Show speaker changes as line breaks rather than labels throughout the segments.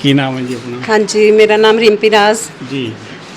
ਕੀ ਨਾਮ ਹੈ ਜੀ ਆਪਣਾ?
ਹਾਂਜੀ ਮੇਰਾ ਨਾਮ ਰਿੰਪੀ ਰਾਜ।
ਜੀ।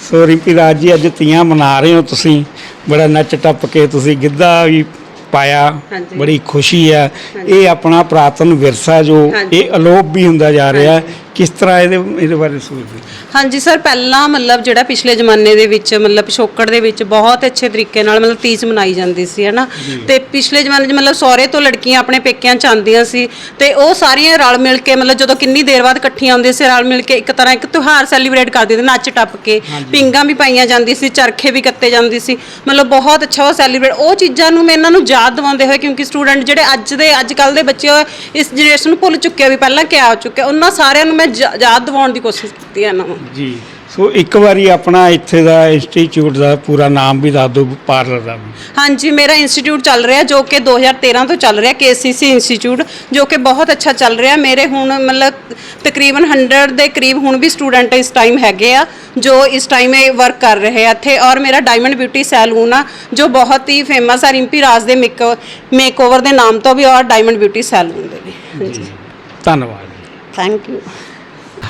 ਸੋ ਰਿੰਪੀ ਰਾਜ ਜੀ ਅੱਜ ਤੀਆਂ ਮਨਾ ਰਹੇ ਹੋ ਤੁਸੀਂ। ਬੜਾ ਨੱਚ ਟੱਪ ਕੇ ਤੁਸੀਂ ਗਿੱਧਾ ਵੀ ਪਾਇਆ। ਬੜੀ ਖੁਸ਼ੀ ਆ ਇਹ ਆਪਣਾ ਪ੍ਰਾਤਨ ਵਿਰਸਾ ਜੋ। ਇਹ ਅਲੋਪ ਵੀ ਹੁੰਦਾ ਜਾ ਰਿਹਾ ਕਿਸ ਤਰ੍ਹਾਂ ਇਹਦੇ ਇਹਦੇ ਬਾਰੇ ਸੋਚਦੇ
ਹਾਂਜੀ ਸਰ ਪਹਿਲਾਂ ਮਤਲਬ ਜਿਹੜਾ ਪਿਛਲੇ ਜ਼ਮਾਨੇ ਦੇ ਵਿੱਚ ਮਤਲਬ ਪਿਛੋਕੜ ਦੇ ਵਿੱਚ ਬਹੁਤ ਅੱਛੇ ਤਰੀਕੇ ਨਾਲ ਮਤਲਬ ਤੀਜ ਮਨਾਈ ਜਾਂਦੀ ਸੀ ਹਨਾ ਤੇ ਪਿਛਲੇ ਜ਼ਮਾਨੇ 'ਚ ਮਤਲਬ ਸਹੁਰੇ ਤੋਂ ਲੜਕੀਆਂ ਆਪਣੇ ਪੇਕਿਆਂ ਚ ਆਉਂਦੀਆਂ ਸੀ ਤੇ ਉਹ ਸਾਰੀਆਂ ਰਲ ਮਿਲ ਕੇ ਮਤਲਬ ਜਦੋਂ ਕਿੰਨੀ ਦੇਰ ਬਾਅਦ ਇਕੱਠੀਆਂ ਆਉਂਦੀਆਂ ਸੀ ਰਲ ਮਿਲ ਕੇ ਇੱਕ ਤਰ੍ਹਾਂ ਇੱਕ ਤਿਉਹਾਰ ਸੈਲੀਬ੍ਰੇਟ ਕਰਦੀਆਂ ਸੀ ਨੱਚ ਟੱਪ ਕੇ ਪਿੰਗਾਂ ਵੀ ਪਾਈਆਂ ਜਾਂਦੀ ਸੀ ਚਰਖੇ ਵੀ ਕੱਤੇ ਜਾਂਦੀ ਸੀ ਮਤਲਬ ਬਹੁਤ ਅੱਛਾ ਉਹ ਸੈਲੀਬ੍ਰੇਟ ਉਹ ਚੀਜ਼ਾਂ ਨੂੰ ਮੈਂ ਇਹਨਾਂ ਨੂੰ ਯਾਦ ਦਿਵਾਉਂਦੇ ਹੋਏ ਕਿਉਂਕਿ ਸਟੂਡੈਂਟ ਜਿਹੜੇ ਅੱਜ ਦੇ ਅੱਜ ਕੱਲ ਦੇ ਬੱਚੇ ਇਸ ਜਨਰੇਸ਼ਨ ਨੂੰ ਭੁੱਲ ਚੁੱਕੇ ਆ ਵੀ ਪਹਿਲਾਂ ਕਿਆ ਹੋ ਚੁੱਕਿਆ ਉਹਨਾਂ ਸਾਰਿਆਂ ਨੂੰ ਮੈਂ ਯਾਦ ਦਿਵਾਉਣ ਦੀ ਕੋਸ਼ਿਸ਼ ਕੀਤੀ ਹੈ ਇਹਨਾਂ ਨੂੰ।
ਜੀ। ਸੋ ਇੱਕ ਵਾਰੀ ਆਪਣਾ ਇੱਥੇ ਦਾ ਇੰਸਟੀਚਿਊਟ ਦਾ ਪੂਰਾ ਨਾਮ ਵੀ ਦੱਸ ਦਿਓ ਪਾਰਲਰ ਦਾ ਵੀ।
ਹਾਂਜੀ ਮੇਰਾ ਇੰਸਟੀਚਿਊਟ ਚੱਲ ਰਿਹਾ ਜੋ ਕਿ 2013 ਤੋਂ ਚੱਲ ਰਿਹਾ KCC ਇੰਸਟੀਚਿਊਟ ਜੋ ਕਿ ਬਹੁਤ ਅੱਛਾ ਚੱਲ ਰਿਹਾ। ਮੇਰੇ ਹੁਣ ਮਤਲਬ ਤਕਰੀਬਨ 100 ਦੇ ਕਰੀਬ ਹੁਣ ਵੀ ਸਟੂਡੈਂਟ ਇਸ ਟਾਈਮ ਹੈਗੇ ਆ ਜੋ ਇਸ ਟਾਈਮ ਇਹ ਵਰਕ ਕਰ ਰਹੇ ਆ ਇੱਥੇ। ਔਰ ਮੇਰਾ ਡਾਇਮੰਡ ਬਿਊਟੀ ਸੈਲੂਨ ਆ ਜੋ ਬਹੁਤ ਹੀ ਫੇਮਸ ਆ ਰਿੰਪੀ ਰਾਜ ਦੇ ਮੇਕ ਮੇਕਓਵਰ ਦੇ ਨਾਮ ਤੋਂ ਵੀ ਔਰ ਡਾਇਮੰਡ ਬਿਊਟੀ ਸੈਲੂਨ ਦੇ ਵੀ। ਹਾਂਜੀ
ਧੰਨਵਾਦ
ਥੈਂਕ ਯੂ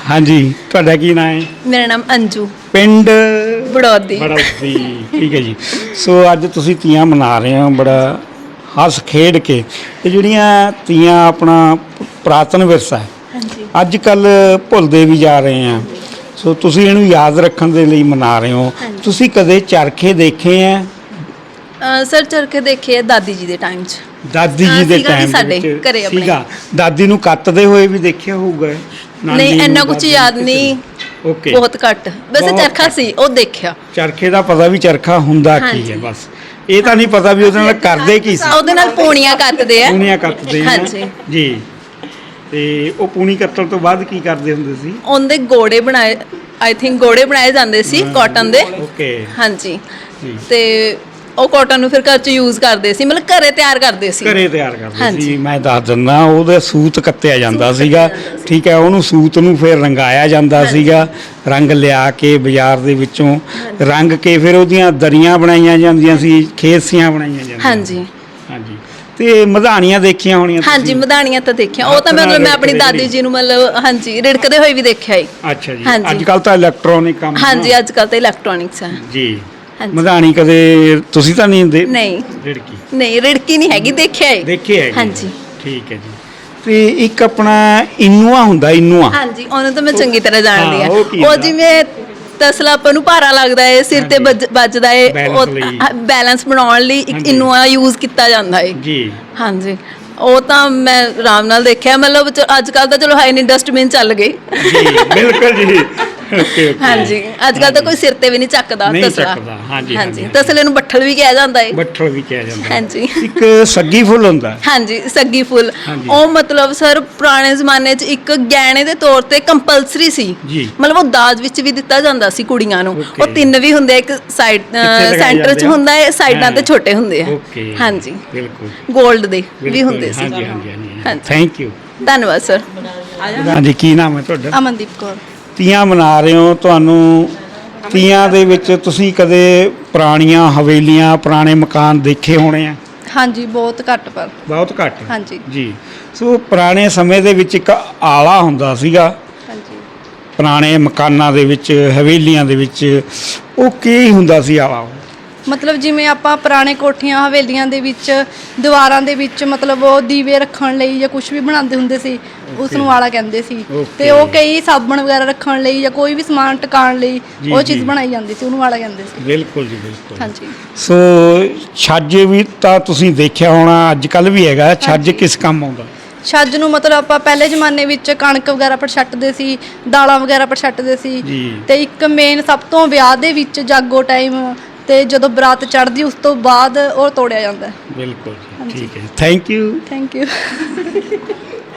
ਹਾਂਜੀ ਤੁਹਾਡਾ ਕੀ ਨਾਮ ਹੈ?
ਮੇਰਾ ਨਾਮ ਅੰਜੂ।
ਪਿੰਡ
ਬੜੌਦੀ।
ਬੜੌਦੀ ਠੀਕ ਹੈ ਜੀ। ਸੋ ਅੱਜ ਤੁਸੀਂ ਤੀਆਂ ਮਨਾ ਰਹੇ ਹੋ ਬੜਾ ਹੱਸ ਖੇਡ ਕੇ। ਇਹ ਜਿਹੜੀਆਂ ਤੀਆਂ ਆਪਣਾ ਪੁਰਾਤਨ ਵਿਰਸਾ ਹੈ
ਹਾਂਜੀ।
ਅੱਜ ਕੱਲ ਭੁੱਲਦੇ ਵੀ ਜਾ ਰਹੇ ਆ ਸੋ ਤੁਸੀਂ ਇਹਨੂੰ ਯਾਦ ਰੱਖਣ ਦੇ ਲਈ ਮਨਾ ਰਹੇ ਹੋ। ਤੁਸੀਂ ਕਦੇ ਚਰਖੇ ਦੇਖੇ ਆ
ਸਰ ਚਰਖੇ ਦੇਖੇ ਆ ਦਾਦੀ ਜੀ ਦੇ ਟਾਈਮ 'ਚ।
ਦਾਦੀ
ਹਾਂ,
ਜੀ ਦੇ
ਸੀਗਾ ਜੀ
ਟਾਈਮ
ਸਾਡੇ ਘਰੇ ਆਪਣੇ।
ਸੀਗਾ। ਦਾਦੀ ਨੂੰ ਕੱਤਦੇ ਹੋਏ ਵੀ ਦੇਖਿਆ ਹੋਊਗਾ ਨਾਨੀ
ਨਹੀਂ
ਨੂੰ,
ਇੰਨਾ ਕੁਝ
ਦਾਦੀ
ਯਾਦ
ਨੂੰ
ਨਹੀਂ।
ਓਕੇ
ਬਹੁਤ ਘੱਟ। ਵੈਸੇ
ਬਹੁਤ
ਚਰਖਾ ਸੀ ਉਹ ਦੇਖਿਆ।
ਚਰਖੇ ਦਾ ਪਤਾ ਵੀ ਚਰਖਾ ਹੁੰਦਾ ਕੀ
ਹਾਂਜੀ।
ਹੈ ਬਸ। ਇਹ ਤਾਂ ਨਹੀਂ ਪਤਾ ਵੀ ਉਹਦੇ ਨਾਲ ਕਰਦੇ ਕੀ ਸੀ।
ਉਹਦੇ ਨਾਲ ਪੂਣੀਆਂ ਕੱਤਦੇ ਆ।
ਪੂਣੀਆਂ ਕੱਤਦੇ ਆ।
ਹਾਂਜੀ।
ਜੀ। ਤੇ ਉਹ ਪੂਣੀ ਕੱਤਣ ਤੋਂ ਬਾਅਦ ਕੀ ਕਰਦੇ ਹੁੰਦੇ ਸੀ?
ਉਹਦੇ ਗੋੜੇ ਬਣਾਏ ਆਈ ਥਿੰਕ ਗੋੜੇ ਬਣਾਏ ਜਾਂਦੇ ਸੀ ਕਾਟਨ ਦੇ।
ਓਕੇ
ਹਾਂਜੀ।
ਜੀ।
ਤੇ ਉਹ ਕਾਟਨ ਨੂੰ ਫਿਰ ਘਰ 'ਚ ਯੂਜ਼ ਕਰਦੇ ਸੀ ਮਤਲਬ ਘਰੇ ਤਿਆਰ ਕਰਦੇ ਸੀ।
ਘਰੇ ਤਿਆਰ ਕਰਦੇ ਸੀ।
ਹਾਂਜੀ।
ਮੈਂ ਦੱਸ ਦਿੰਦਾ ਉਹਦੇ ਸੂਤ ਕੱਤਿਆ ਜਾਂਦਾ ਸੀਗਾ। ਠੀਕ ਹੈ ਉਹਨੂੰ ਸੂਤ ਨੂੰ ਫਿਰ ਰੰਗਾਇਆ ਜਾਂਦਾ ਸੀਗਾ। ਰੰਗ ਲਿਆ ਕੇ ਬਾਜ਼ਾਰ ਦੇ ਵਿੱਚੋਂ ਰੰਗ ਕੇ ਫਿਰ ਉਹਦੀਆਂ ਦਰੀਆਂ ਬਣਾਈਆਂ ਜਾਂਦੀਆਂ ਸੀ ਖੇਸੀਆਂ ਬਣਾਈਆਂ ਜਾਂਦੀਆਂ
ਹਾਂਜੀ।
ਹਾਂਜੀ। ਤੇ ਮਧਾਣੀਆਂ ਦੇਖੀਆਂ ਹੋਣੀਆਂ
ਹਾਂਜੀ
ਤੁਸੀਂ?
ਮਧਾਣੀਆਂ ਤਾਂ ਦੇਖਿਆ। ਉਹ ਤਾਂ ਮਤਲਬ ਮੈਂ ਆਪਣੀ ਦਾਦੀ ਜੀ ਨੂੰ ਮਤਲਬ ਹਾਂਜੀ ਰਿੜਕਦੇ ਹੋਏ ਵੀ ਦੇਖਿਆ ਹੀ
ਅੱਛਾ ਜੀ।
ਹਾਂਜੀ।
ਅੱਜ ਕੱਲ ਤਾਂ ਇਲੈਕਟ੍ਰੋਨਿਕ ਕੰਮ
ਹਾਂਜੀ ਅੱਜ ਕੱਲ ਤਾਂ ਇਲੈਕਟ੍ਰੋਨਿਕਸ ਹੈ
ਜੀ। ਮਧਾਣੀ ਕਦੇ ਤੁਸੀਂ ਤਾਂ ਨਹੀਂ ਦੇ
ਨਹੀਂ।
ਰਿੜਕੀ।
ਨਹੀਂ ਰਿੜਕੀ ਨਹੀਂ ਹੈਗੀ ਦੇਖਿਆ ਹੀ
ਦੇਖੇ ਹੈ
ਹਾਂਜੀ।
ਠੀਕ ਹੈ ਜੀ। ਤੇ ਇੱਕ ਆਪਣਾ ਇਨੂਆ ਹੁੰਦਾ ਇਨੂਆ।
ਹਾਂਜੀ ਉਹਨੂੰ ਤਾਂ ਮੈਂ ਚੰਗੀ ਤਰ੍ਹਾਂ ਜਾਣਦੀ
ਹਾਂ,
ਆ
ਉਹ ਕੀ
ਉਹ
ਹੁੰਦਾ?
ਜਿਵੇਂ ਤਸਲਾ ਆਪਾਂ ਨੂੰ ਭਾਰਾ ਲੱਗਦਾ ਹੈ ਸਿਰ ਤੇ। ਵੱਜ- ਵੱਜਦਾ ਹੈ
Balance ਲਈ।
ਬੈਲੈਂਸ ਬਣਾਉਣ ਲਈ ਇੱਕ
ਹਾਂਜੀ।
ਇਨੂਆ ਯੂਜ਼ ਕੀਤਾ ਜਾਂਦਾ ਹੈ
ਜੀ।
ਹਾਂਜੀ। ਉਹ ਤਾਂ ਮੈਂ ਆਰਾਮ ਨਾਲ ਦੇਖਿਆ ਮਤਲਬ ਚ- ਅੱਜ ਕੱਲ ਤਾਂ ਚਲੋ ਹੈ ਨਹੀਂ ਡਸਟਬਿਨ ਚੱਲ ਗਏ
ਜੀ ਬਿਲਕੁਲ ਜੀ। ਓਕੇ ਓਕੇ
ਹਾਂਜੀ। ਅੱਜ ਕੱਲ ਤਾਂ ਕੋਈ ਸਿਰ ਤੇ ਵੀ ਨਹੀਂ ਚੱਕਦਾ
ਨਹੀਂ
ਤਸਲਾ।
ਚੱਕਦਾ, ਹਾਂਜੀ, ਹਾਂਜੀ।
ਤਸਲੇ ਨੂੰ ਬੱਠਲ ਵੀ ਕਿਹਾ ਜਾਂਦਾ ਹੈ
ਬੱਠਲ ਵੀ ਕਿਹਾ ਜਾਂਦਾ। ਹੈ।
ਹਾਂਜੀ।
ਇੱਕ ਸੱਗੀ ਫੁੱਲ ਹੁੰਦਾ।
ਹਾਂਜੀ ਸੱਗੀ ਫੁੱਲ।
ਹਾਂਜੀ।
ਉਹ ਮਤਲਬ ਸਰ ਪੁਰਾਣੇ ਜ਼ਮਾਨੇ 'ਚ ਇੱਕ ਗਹਿਣੇ ਦੇ ਤੌਰ ਤੇ ਕੰਪਲਸਰੀ ਸੀ।
ਜੀ।
ਮਤਲਬ ਉਹ ਦਾਜ ਵਿੱਚ ਵੀ ਦਿੱਤਾ ਜਾਂਦਾ ਸੀ ਕੁੜੀਆਂ ਨੂੰ।
Okay.
ਉਹ ਤਿੰਨ ਵੀ ਹੁੰਦੇ ਆ, ਇੱਕ ਸਾਈਡ
ਲਗਾਏ
ਸੈਂਟਰ 'ਚ
ਜਾਂਦੇ ਆ?
ਹੁੰਦਾ ਹੈ ਸਾਈਡਾਂ ਤੇ
ਹਾਂ।
ਛੋਟੇ ਹੁੰਦੇ ਆ।
ਓਕੇ
ਹਾਂਜੀ।
ਬਿਲਕੁਲ।
골ਡ ਦੇ ਵੀ
ਬਿਲਕੁਲ,
ਹੁੰਦੇ ਸੀ।
ਹਾਂਜੀ ਹਾਂਜੀ ਹਾਂਜੀ।
ਹਾਂਜੀ।
ਥੈਂਕ ਯੂ
ਧੰਨਵਾਦ ਸਰ
ਹਾਂਜੀ ਕੀ ਨਾਮ ਹੈ ਤੁਹਾਡਾ?
ਅਮਨਦੀਪ ਕੌਰ।
ਤੀਆਂ ਮਨਾ ਰਹੇ ਹੋ ਤੁਹਾਨੂੰ ਤੀਆਂ ਦੇ ਵਿੱਚ ਤੁਸੀਂ ਕਦੇ ਪੁਰਾਣੀਆਂ ਹਵੇਲੀਆਂ ਪੁਰਾਣੇ ਮਕਾਨ ਦੇਖੇ ਹੋਣੇ ਆ?
ਹਾਂਜੀ ਬਹੁਤ ਘੱਟ ਪਰ।
ਬਹੁਤ ਘੱਟ?
ਹਾਂਜੀ।
ਜੀ। ਸੋ ਪੁਰਾਣੇ ਸਮੇਂ ਦੇ ਵਿੱਚ ਇੱਕ ਆਲਾ ਹੁੰਦਾ ਸੀਗਾ।
ਹਾਂਜੀ।
ਪੁਰਾਣੇ ਮਕਾਨਾਂ ਦੇ ਵਿੱਚ ਹਵੇਲੀਆਂ ਦੇ ਵਿੱਚ ਉਹ ਕੀ ਹੁੰਦਾ ਸੀ ਆਲਾ? ਉਹ?
ਮਤਲਬ ਜਿਵੇਂ ਆਪਾਂ ਪੁਰਾਣੇ ਕੋਠੀਆਂ ਹਵੇਲੀਆਂ ਦੇ ਵਿੱਚ ਦੀਵਾਰਾਂ ਦੇ ਵਿੱਚ ਮਤਲਬ ਉਹ ਦੀਵੇ ਰੱਖਣ ਲਈ ਜਾਂ ਕੁਝ ਵੀ ਬਣਾਉਂਦੇ ਹੁੰਦੇ ਸੀ ਉਸ ਨੂੰ ਵਾਲਾ ਕਹਿੰਦੇ ਸੀ. ਤੇ ਉਹ ਕਈ ਸਾਬਣ ਵਗੈਰਾ ਰੱਖਣ ਲਈ ਜਾਂ ਕੋਈ ਵੀ ਸਮਾਨ ਟਿਕਾਣ ਲਈ ਉਹ। ਚੀਜ਼ ਬਣਾਈ ਜਾਂਦੀ ਸੀ ਉਹਨੂੰ ਵਾਲਾ ਕਹਿੰਦੇ ਸੀ
ਬਿਲਕੁਲ ਜੀ ਬਿਲਕੁਲ
ਹਾਂਜੀ
ਸੋ ਛੱਜ ਵੀ ਤਾਂ ਤੁਸੀਂ ਦੇਖਿਆ ਹੋਣਾ ਅੱਜ ਕੱਲ ਵੀ ਹੈਗਾ ਛੱਜ। ਕਿਸ ਕੰਮ ਆਉਂਦਾ
ਛੱਜ ਨੂੰ ਮਤਲਬ ਆਪਾਂ ਪਹਿਲੇ ਜ਼ਮਾਨੇ ਵਿੱਚ ਕਣਕ ਵਗੈਰਾ ਪਰ ਛੱਟਦੇ ਸੀ ਦਾਲਾਂ ਵਗੈਰਾ ਪਰ ਛੱਟਦੇ ਸੀ। ਤੇ ਇੱਕ ਮੇਨ ਸਭ ਤੋਂ ਵਿਆਹ ਦੇ ਵਿੱਚ ਜਾਗੋ ਟਾਈਮ ਤੇ ਜਦੋਂ ਬਰਾਤ ਚੜ੍ਹਦੀ ਉਸ ਤੋਂ ਬਾਅਦ ਉਹ ਤੋੜਿਆ ਜਾਂਦਾ ਹੈ।
ਬਿਲਕੁਲ ਜੀ। ਠੀਕ ਹੈ ਥੈਂਕ ਯੂ
ਥੈਂਕ ਯੂ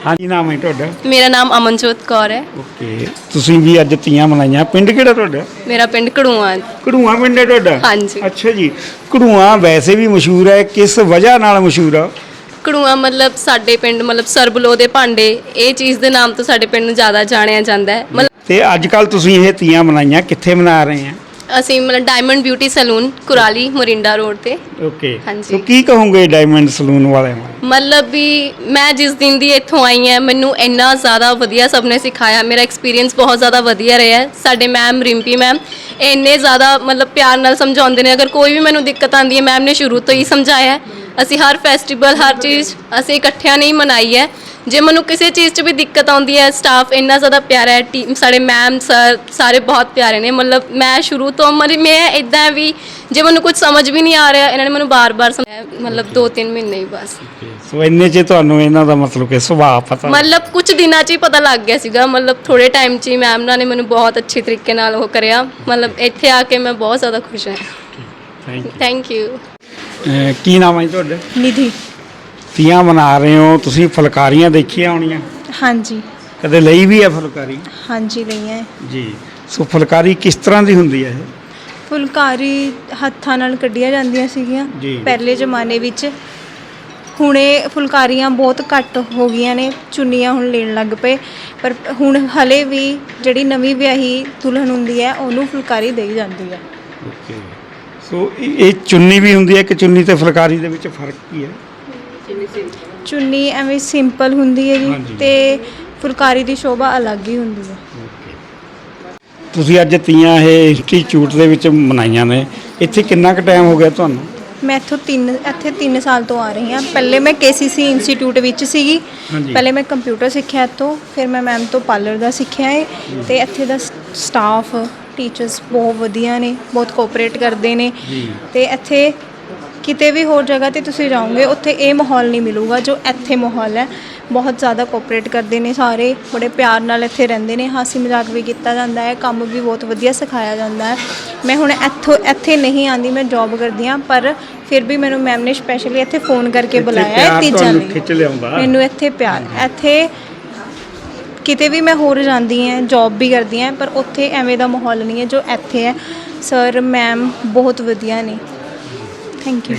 ਹਾਂਜੀ ਨਾਮ ਹੈ ਤੁਹਾਡਾ?
ਮੇਰਾ ਨਾਮ ਅਮਨਜੋਤ ਕੌਰ ਹੈ।
ਓਕੇ ਤੁਸੀਂ ਵੀ ਅੱਜ ਤੀਆਂ ਮਨਾਈਆਂ। ਪਿੰਡ ਕਿਹੜਾ ਤੁਹਾਡਾ?
ਮੇਰਾ ਪਿੰਡ ਕੜੂਆ
ਕੜੂਆ ਪਿੰਡ ਹੈ ਤੁਹਾਡਾ?
ਹਾਂਜੀ।
ਅੱਛਾ ਜੀ। ਕੜੂਆ ਵੈਸੇ ਵੀ ਮਸ਼ਹੂਰ ਹੈ। ਕਿਸ ਵਜ੍ਹਾ ਨਾਲ ਮਸ਼ਹੂਰ ਆ?
ਕੜੂਆ ਮਤਲਬ ਸਾਡੇ ਪਿੰਡ ਮਤਲਬ ਸਰਬਲੋ ਦੇ ਭਾਂਡੇ ਇਹ ਚੀਜ਼ ਦੇ ਨਾਮ ਤੋਂ ਸਾਡੇ ਪਿੰਡ ਨੂੰ ਜ਼ਿਆਦਾ ਜਾਣਿਆ ਜਾਂਦਾ ਹੈ। ਮਤਲਬ
ਤੇ ਅੱਜ ਕੱਲ ਤੁਸੀਂ ਇਹ ਤੀਆਂ ਮਨਾਈਆਂ। ਕਿੱਥੇ ਮਨਾ ਰਹੇ ਆ?
ਅਸੀਂ ਮਤਲਬ diamond beauty salon Kurali Morinda road ਤੇ
ਓਕੇ
ਹਾਂਜੀ।
ਸੋ ਕੀ ਕਹੋਗੇ ਡਾਇਮੰਡ ਸਲੂਨ ਵਾਲਿਆਂ ਨੂੰ
ਮਤਲਬ ਵੀ ਮੈਂ ਜਿਸ ਦਿਨ ਦੀ ਇੱਥੋਂ ਆਈ ਹਾਂ ਮੈਨੂੰ ਇੰਨਾ ਜ਼ਿਆਦਾ ਵਧੀਆ ਸਭ ਨੇ ਸਿਖਾਇਆ ਮੇਰਾ ਐਕਸਪੀਰੀਅੰਸ ਬਹੁਤ ਜ਼ਿਆਦਾ ਵਧੀਆ ਰਿਹਾ ਹੈ। ਸਾਡੇ ਮੈਮ ਰਿੰਪੀ ਮੈਮ ਇੰਨੇ ਜ਼ਿਆਦਾ ਮਤਲਬ ਪਿਆਰ ਨਾਲ ਸਮਝਾਉਂਦੇ ਨੇ ਅਗਰ ਕੋਈ ਵੀ ਮੈਨੂੰ ਦਿੱਕਤ ਆਉਂਦੀ ਹੈ ਮੈਮ ਨੇ ਸ਼ੁਰੂ ਤੋਂ ਹੀ ਸਮਝਾਇਆ ਹੈ। ਅਸੀਂ ਹਰ ਫੈਸਟੀਵਲ ਹਰ ਚੀਜ਼ ਅਸੀਂ ਇਕੱਠਿਆਂ ਨਹੀਂ ਮਨਾਈ ਹੈ। ਜੇ ਮੈਨੂੰ ਕਿਸੇ ਚੀਜ਼ 'ਚ ਵੀ ਦਿੱਕਤ ਆਉਂਦੀ ਹੈ ਸਟਾਫ ਇੰਨਾ ਜ਼ਿਆਦਾ ਪਿਆਰਾ ਹੈ ਟੀਮ ਸਾਡੇ ਮੈਮ ਸਰ ਸਾਰੇ ਬਹੁਤ ਪਿਆਰੇ ਨੇ। ਮਤਲਬ ਮੈਂ ਸ਼ੁਰੂ ਤੋਂ ਮਤਲਬ ਮੈਂ ਇਦਾਂ ਵੀ ਜੇ ਮੈਨੂੰ ਕੁਝ ਸਮਝ ਵੀ ਨਹੀਂ ਆ ਰਿਹਾ ਇਹਨਾਂ ਨੇ ਮੈਨੂੰ ਬਾਰ-ਬਾਰ ਸਮਝਾਇਆ ਮਤਲਬ 2-3 ਮਹੀਨੇ ਹੀ ਬਸ।
ਸੋ ਇੰਨੇ ਚ ਤੁਹਾਨੂੰ ਇਹਨਾਂ ਦਾ ਮਤਲਬ ਕਿ ਸੁਭਾਅ ਪਤਾ
ਮਤਲਬ ਕੁਝ ਦਿਨਾਂ 'ਚ ਹੀ ਪਤਾ ਲੱਗ ਗਿਆ ਸੀਗਾ। ਮਤਲਬ ਥੋੜੇ ਟਾਈਮ 'ਚ ਹੀ ਮੈਮ ਨਾਲ ਨੇ ਮੈਨੂੰ ਬਹੁਤ ਅੱਛੇ ਤਰੀਕੇ ਨਾਲ ਉਹ ਕਰਿਆ। ਮਤਲਬ ਇੱਥੇ ਆ ਕੇ ਮੈਂ ਬਹੁਤ ਜ਼ਿਆਦਾ ਖੁਸ਼ ਹਾਂ।
Thank you.
ਥੈਂਕ ਯੂ
ਅਹ ਕੀ ਨਾਮ ਹੈ ਜੀ ਤੁਹਾਡਾ?
ਨਿਧੀ।
ਤੀਆਂ ਮਨਾ ਰਹੇ ਹੋ ਤੁਸੀਂ ਫੁਲਕਾਰੀਆਂ ਦੇਖੀਆਂ ਹੋਣੀਆਂ?
ਹਾਂਜੀ।
ਕਦੇ ਲਈ ਵੀ ਹੈ ਫੁਲਕਾਰੀ?
ਹਾਂਜੀ ਲਈਆਂ
ਜੀ। ਸੋ ਫੁਲਕਾਰੀ ਕਿਸ ਤਰ੍ਹਾਂ ਦੀ ਹੁੰਦੀ ਹੈ ਇਹ?
ਫੁਲਕਾਰੀ ਹੱਥਾਂ ਨਾਲ ਕੱਢੀਆਂ ਜਾਂਦੀਆਂ ਸੀਗੀਆਂ
ਜੀ।
ਪਹਿਲੇ ਜ਼ਮਾਨੇ ਵਿੱਚ। ਹੁਣੇ ਫੁਲਕਾਰੀਆਂ ਬਹੁਤ ਘੱਟ ਹੋ ਗਈਆਂ ਨੇ ਚੁੰਨੀਆਂ ਹੁਣ ਲੈਣ ਲੱਗ ਪਏ। ਪਰ ਹੁਣ ਹਲੇ ਵੀ ਜਿਹੜੀ ਨਵੀਂ ਵਿਆਹੀ ਦੁਲਹਨ ਹੁੰਦੀ ਹੈ ਉਹਨੂੰ ਫੁਲਕਾਰੀ ਦੇਈ ਜਾਂਦੀ ਹੈ
ਓਕੇ। ਸੋ ਇਹ ਇਹ ਚੁੰਨੀ ਵੀ ਹੁੰਦੀ ਹੈ ਕਿ ਚੁੰਨੀ ਤੇ ਫੁਲਕਾਰੀ ਦੇ ਵਿੱਚ ਫ਼ਰਕ ਕੀ ਹੈ?
ਚੁੰਨੀ ਐਵੇਂ ਸਿੰਪਲ ਹੁੰਦੀ ਹੈ
ਹਾਂਜੀ।
ਜੀ ਤੇ ਫੁਲਕਾਰੀ ਦੀ ਸ਼ੋਭਾ ਅਲੱਗ ਹੀ ਹੁੰਦੀ ਹੈ।
ਤੁਸੀਂ ਅੱਜ ਤੀਆਂ ਇਹ ਇੰਸਟੀਚਿਊਟ ਦੇ ਵਿੱਚ ਮਨਾਈਆਂ ਨੇ। ਇੱਥੇ ਕਿੰਨਾ ਕੁ ਟਾਈਮ ਹੋ ਗਿਆ ਤੁਹਾਨੂੰ?
ਮੈਂ ਇੱਥੋਂ ਤਿੰਨ ਇੱਥੇ 3 ਸਾਲ ਤੋਂ ਆ ਰਹੀ ਹਾਂ। ਪਹਿਲੇ ਮੈਂ KCC ਇੰਸਟੀਚਿਊਟ ਵਿੱਚ ਸੀਗੀ।
ਹਾਂਜੀ।
ਪਹਿਲੇ ਮੈਂ ਕੰਪਿਊਟਰ ਸਿੱਖਿਆ ਇੱਥੋਂ ਫਿਰ ਮੈਂ ਮੈਮ ਤੋਂ ਪਾਰਲਰ ਦਾ ਸਿੱਖਿਆ ਹੈ ਤੇ ਇੱਥੇ ਦਾ ਸਟਾਫ ਟੀਚਰਸ ਬਹੁਤ ਵਧੀਆ ਨੇ ਬਹੁਤ ਕੋਆਪਰੇਟ ਕਰਦੇ ਨੇ ਤੇ ਇੱਥੇ ਕਿਤੇ ਵੀ ਹੋਰ ਜਗ੍ਹਾ ਤੇ ਤੁਸੀਂ ਜਾਓਗੇ ਉੱਥੇ ਇਹ ਮਾਹੌਲ ਨਹੀਂ ਮਿਲੂਗਾ ਜੋ ਇੱਥੇ ਮਾਹੌਲ ਹੈ। ਬਹੁਤ ਜ਼ਿਆਦਾ ਕੋਆਪਰੇਟ ਕਰਦੇ ਨੇ ਸਾਰੇ ਬੜੇ ਪਿਆਰ ਨਾਲ ਇੱਥੇ ਰਹਿੰਦੇ ਨੇ ਹਾਸੀ ਮਜ਼ਾਕ ਵੀ ਕੀਤਾ ਜਾਂਦਾ ਹੈ ਕੰਮ ਵੀ ਬਹੁਤ ਵਧੀਆ ਸਿਖਾਇਆ ਜਾਂਦਾ ਹੈ। ਮੈਂ ਹੁਣ ਇੱਥੋਂ ਇੱਥੇ ਨਹੀਂ ਆਂਦੀ ਮੈਂ ਜੌਬ ਕਰਦੀ ਹਾਂ ਪਰ ਫਿਰ ਵੀ ਮੈਨੂੰ ਮੈਮ ਨੇ ਸਪੈਸ਼ਲੀ ਇੱਥੇ ਫੋਨ ਕਰਕੇ ਬੁਲਾਇਆ ਹੈ ਤੀਜਾਂ ਲਈ
ਖਿੱਚ ਲਿਆਉਂਦਾ।
ਮੈਨੂੰ ਇੱਥੇ ਪਿਆਰ ਇੱਥੇ ਕਿਤੇ ਵੀ ਮੈਂ ਹੋਰ ਜਾਂਦੀ ਹਾਂ ਜੌਬ ਵੀ ਕਰਦੀ ਹਾਂ, ਪਰ ਉੱਥੇ ਐਵੇਂ ਦਾ ਮਾਹੌਲ ਨਹੀਂ ਹੈ ਜੋ ਇੱਥੇ ਹੈ। ਸਰ ਮੈਮ ਬਹੁਤ ਵਧੀਆ ਨੇ। Thank you